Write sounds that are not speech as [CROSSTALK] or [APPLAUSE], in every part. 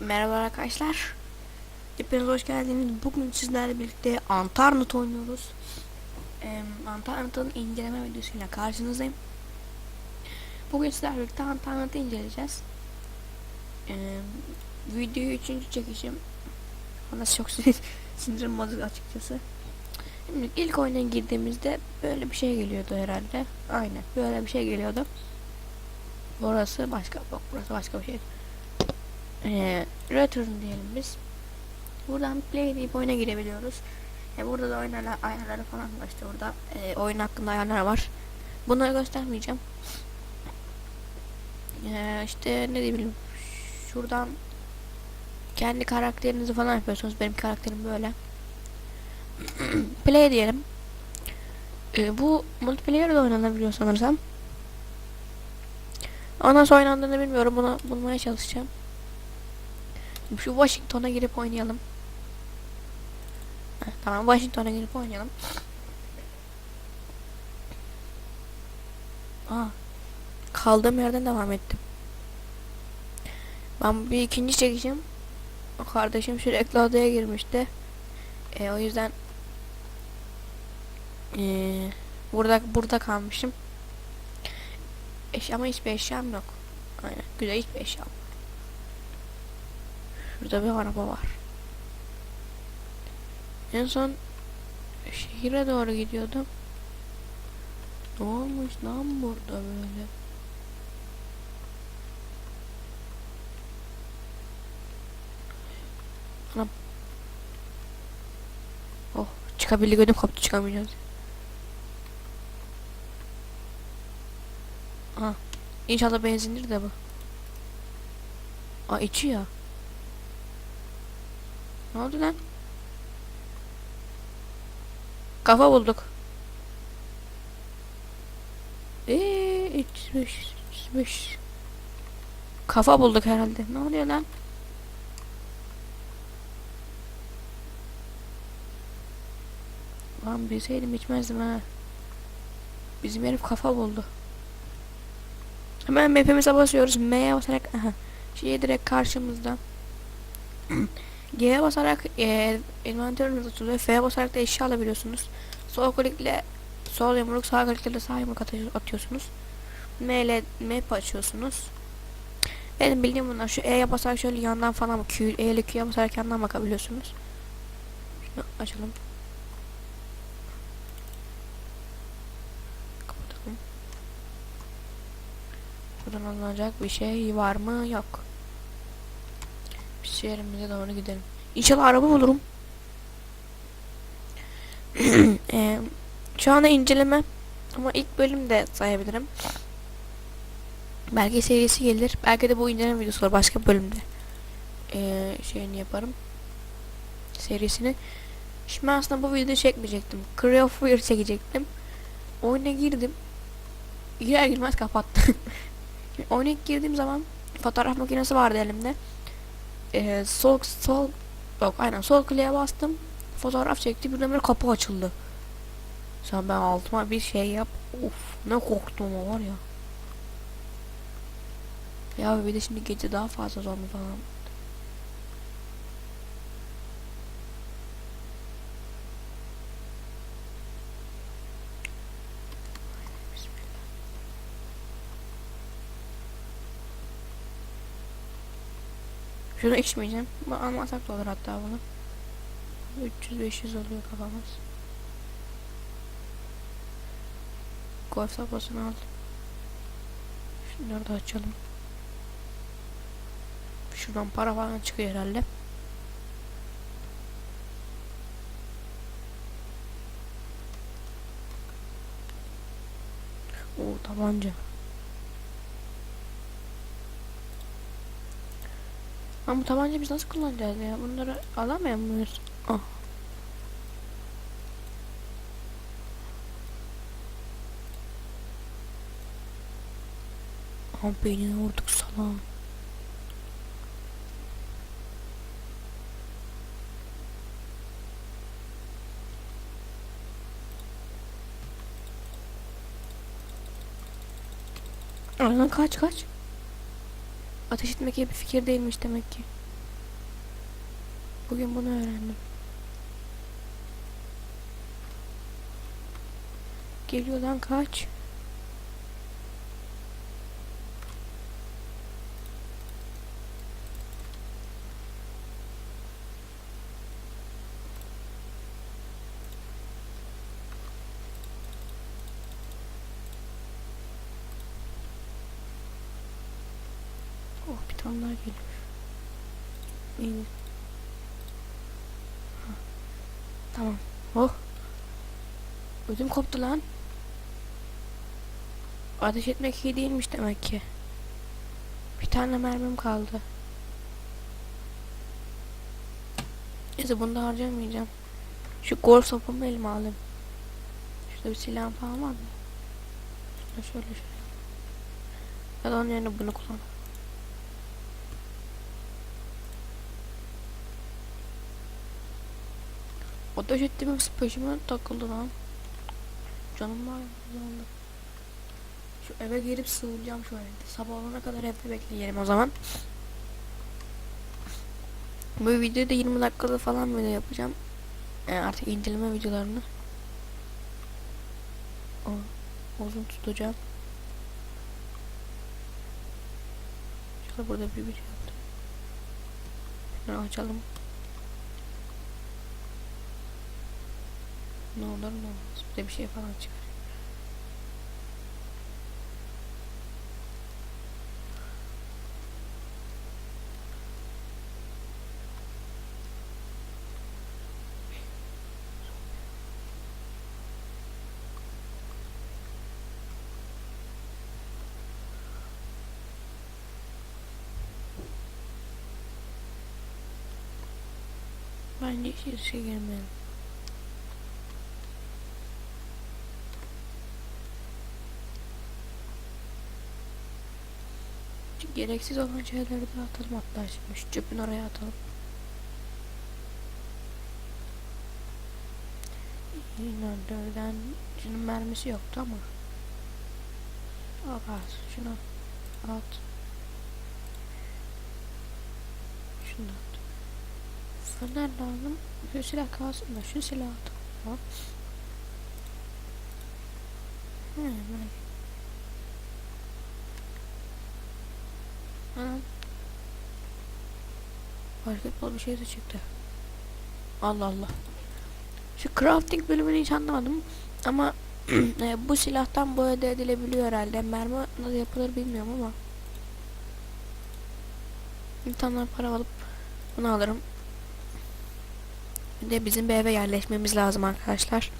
Merhaba arkadaşlar. Hepiniz hoş geldiniz. Bugün sizlerle birlikte Antarnut oynuyoruz. Ee, Antarnut'un inceleme videosuyla karşınızdayım. Bugün sizlerle birlikte Antarnut'u inceleyeceğiz. Ee, videoyu üçüncü çekişim. Bana çok [LAUGHS] sinir, sinirim bozuk açıkçası. Şimdi ilk oyuna girdiğimizde böyle bir şey geliyordu herhalde. Aynen böyle bir şey geliyordu. Burası başka, bak burası başka bir şey. Ee, return diyelim biz. Buradan play deyip oyuna girebiliyoruz. E, burada da oyunlar ayarları falan var işte burada e, oyun hakkında ayarlar var. Bunları göstermeyeceğim. E, işte ne diyebilirim. Şuradan kendi karakterinizi falan yapıyorsunuz. Benim karakterim böyle. [CLEARS THROAT] play diyelim. E, bu multiplayer de oynanabiliyor sanırsam. Ama nasıl oynandığını bilmiyorum. Bunu bulmaya çalışacağım. Şu Washington'a girip oynayalım. Heh, tamam Washington'a girip oynayalım. Aa, kaldığım yerden devam ettim. Ben bir ikinci çekeceğim. O kardeşim sürekli odaya girmişti. E, o yüzden e, burada burada kalmışım. Eş, ama hiçbir eşyam yok. Aynen. Güzel hiçbir eşyam. Şurada bir araba var. En son şehire doğru gidiyordum. Ne olmuş lan burada böyle? Anam. Oh çıkabildik ödüm koptu çıkamayacağız. Ha. İnşallah benzindir de bu. Aa içiyor. Ne oldu lan? Kafa bulduk. Eee içmiş, içmiş. Kafa bulduk herhalde. Ne oluyor lan? Lan bilseydim içmezdim ha. Bizim herif kafa buldu. Hemen map'imize basıyoruz. M'ye basarak aha. Şey direkt karşımızda. [CLEARS THROAT] G'ye basarak e, envanteriniz açılıyor. F'ye basarak da eşya alabiliyorsunuz. Sol klikle sol yumruk, sağ klikle de sağ yumruk atıyor- atıyorsunuz. M ile map açıyorsunuz. Benim bildiğim bunlar. Şu E'ye basarak şöyle yandan falan. Q, E ile Q'ye basarak yandan bakabiliyorsunuz. Şunu açalım. Kapatalım. Buradan alınacak bir şey var mı? Yok. Biz yerimize doğru gidelim. İnşallah araba bulurum. Eee, [CLEARS THROAT] şu anda inceleme ama ilk bölüm de sayabilirim. Belki serisi gelir. Belki de bu inceleme videosu olur başka bölümde. Eee şeyini yaparım. Serisini. Şimdi aslında bu videoyu çekmeyecektim. Cry of Fear çekecektim. Oyuna girdim. Girer girmez kapattım. [LAUGHS] Oyuna girdiğim zaman fotoğraf makinesi vardı elimde. Ee, sol sol yok aynen sol kliğe bastım. Fotoğraf çekti birden böyle kapı açıldı. Sen ben altıma bir şey yap. Of ne korktum o var ya. Ya bir de şimdi gece daha fazla zombi falan. Şunu içmeyeceğim. Almasak da olur hatta bunu. 300-500 oluyor kafamız. Golf sapasını al. Şunları da açalım. Şuradan para falan çıkıyor herhalde. Oo tabanca. Ama bu tabanca biz nasıl kullanacağız ya? Bunları alamıyor muyuz? Ah. Ama beynini vurduk sana. Aynen kaç kaç. Ateş etmek iyi bir fikir değilmiş demek ki. Bugün bunu öğrendim. Geliyor lan kaç. Daha geliyor. Tamam. Oh. Ödüm koptu lan. Ateş etmek iyi değilmiş demek ki. Bir tane mermim kaldı. Neyse bunu da harcamayacağım. Şu golf sopamı elime alayım. Şurada bir silah falan var mı? Şöyle şöyle. Ya da onun yerine bunu kullan. Ateş ettiğim peşime takıldı lan. Canım var yandı. Şu eve girip sığınacağım evde. Sabah olana kadar evde bekleyelim o zaman. Bu videoda 20 dakikada falan video yapacağım. Yani artık inceleme videolarını. O, uzun tutacağım. Şöyle burada bir video yaptım. Şunu açalım. Ne olur ne olmaz. Bir de bir şey falan çıkar. Bence hiç şey gelmedi. Gereksiz olan şeyleri de atalım hatta şimdi şu çöpün oraya atalım. İnandırdan şunun mermisi yoktu ama. Al bas şunu at. Şunu at. Fener lazım. Şu silah kalsın da şu silah at. Tamam. He, Anam. Bir şey de çıktı. Allah Allah. Şu crafting bölümünü hiç anlamadım. Ama [CLEARS THROAT] e, bu silahtan bu elde edilebiliyor herhalde. Mermi nasıl yapılır bilmiyorum ama. Bir tane para alıp bunu alırım. Bir de bizim bir eve yerleşmemiz lazım arkadaşlar.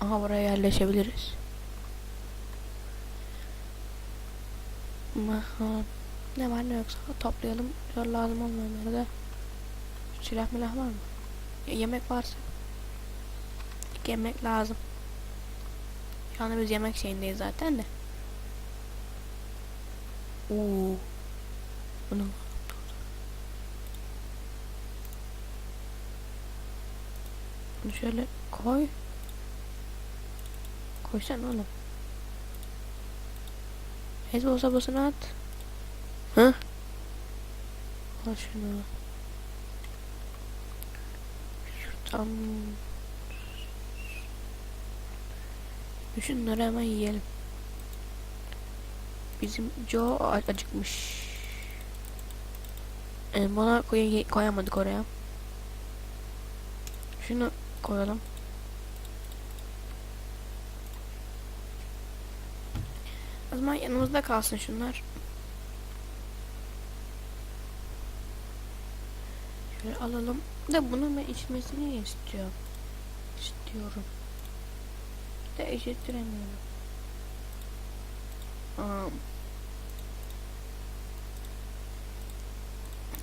Aha buraya yerleşebiliriz. Ne var ne yoksa toplayalım. Şöyle lazım olmayanları da. Silah milah var mı? Ya, yemek varsa. Yemek lazım. Şu anda biz yemek şeyindeyiz zaten de. Oo. Bunu şöyle koy. Koysan oğlum. Ez olsa basına at. Hı? Al şunu. Şuradan. Şunları hemen yiyelim. Bizim Joe acıkmış. Ee, bana koy koyamadık oraya. Şunu koyalım. Zaman yanımızda kalsın şunlar. Şöyle alalım. Da bunu ben içmesini istiyorum. İstiyorum. De eşittiremiyorum. Um.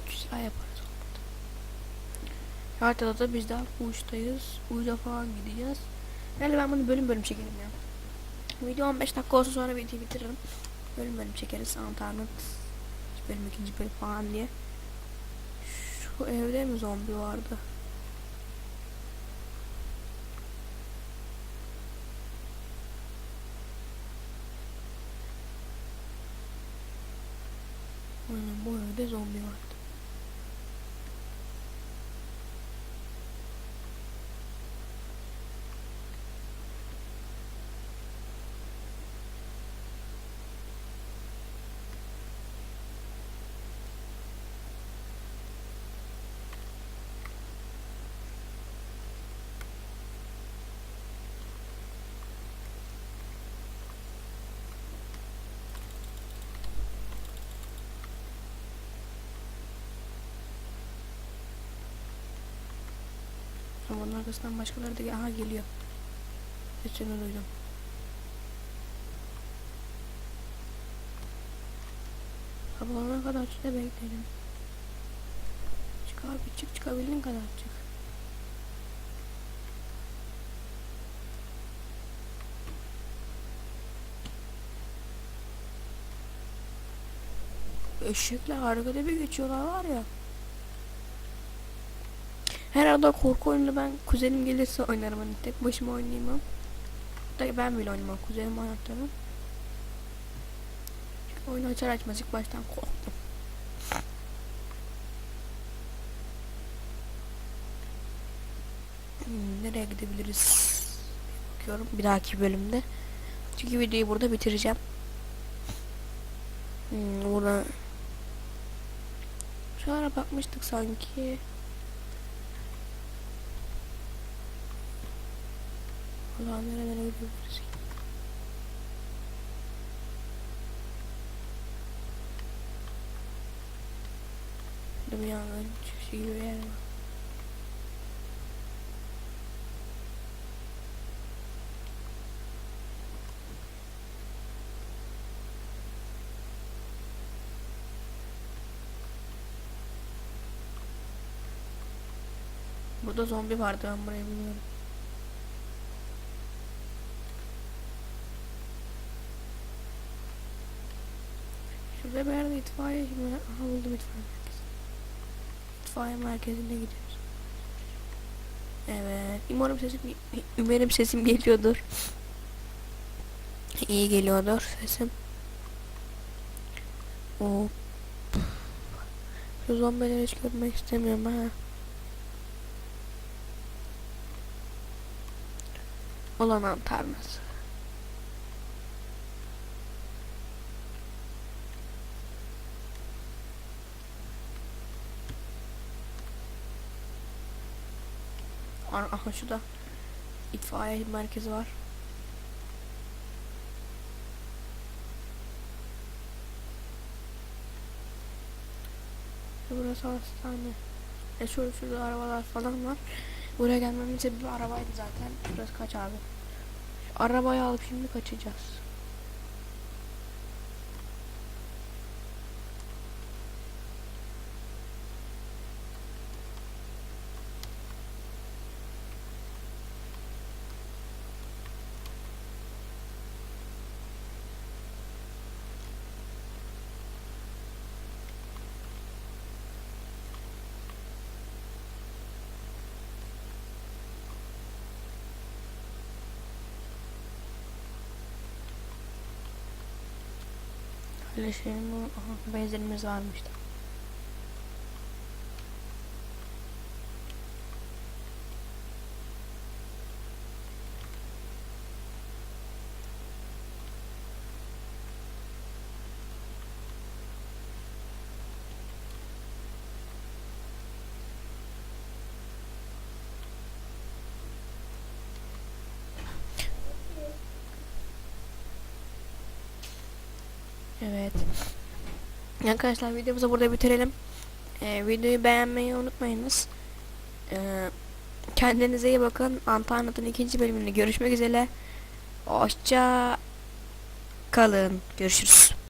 Güzel yaparız. Haritada da biz daha uçtayız. Uca falan gideceğiz. Yani ben bunu bölüm bölüm çekelim ya. Video 15 dakika olsun sonra videoyu bitiririm. Bölüm bölüm çekeriz. Antarnut bölüm ikinci bölüm falan diye. Şu evde mi zombi vardı? Aynen bu evde zombi vardı. Ama onun arkasından başkaları da aha geliyor. Sesini duydum. Kapanana kadar işte bekledim. Çık abi çık çıkabildiğin kadar çık. Eşekler arkada bir geçiyorlar var ya. Herhalde korku oyunu ben kuzenim gelirse oynarım hani tek başıma oynayamam. Da ben bile oynamam kuzenim oynatırım. Çünkü oyunu açar açmaz ilk baştan korktum. Hmm, nereye gidebiliriz? Bakıyorum bir dahaki bölümde. Çünkü videoyu burada bitireceğim. Hmm, burada şu ara bakmıştık sanki. Allah nerelere gidebiliriz ki? Burada bir yangın çıkışı gibi yer var. Burada zombi vardı ben burayı biliyorum. Bir yerde itfaiye gibi. Aha buldum itfaiye merkezi. İtfaiye merkezine gidiyoruz. Evet. Umarım sesim umarım sesim geliyordur. İyi geliyordur sesim. O Şu zombileri hiç görmek istemiyorum ha. Olan antarması. Aha şurada itfaiye merkezi var. Burası hastane. E şurada, şurada arabalar falan var. Buraya gelmemin sebebi arabaydı zaten. Şurası kaç abi? Şu arabayı alıp şimdi kaçacağız. Öyle şey mi? Aha, benzinimiz varmış. Evet. Arkadaşlar videomuzu burada bitirelim. Ee, videoyu beğenmeyi unutmayınız. Ee, kendinize iyi bakın. Antalya'nın ikinci bölümünde görüşmek üzere. Hoşça kalın. Görüşürüz.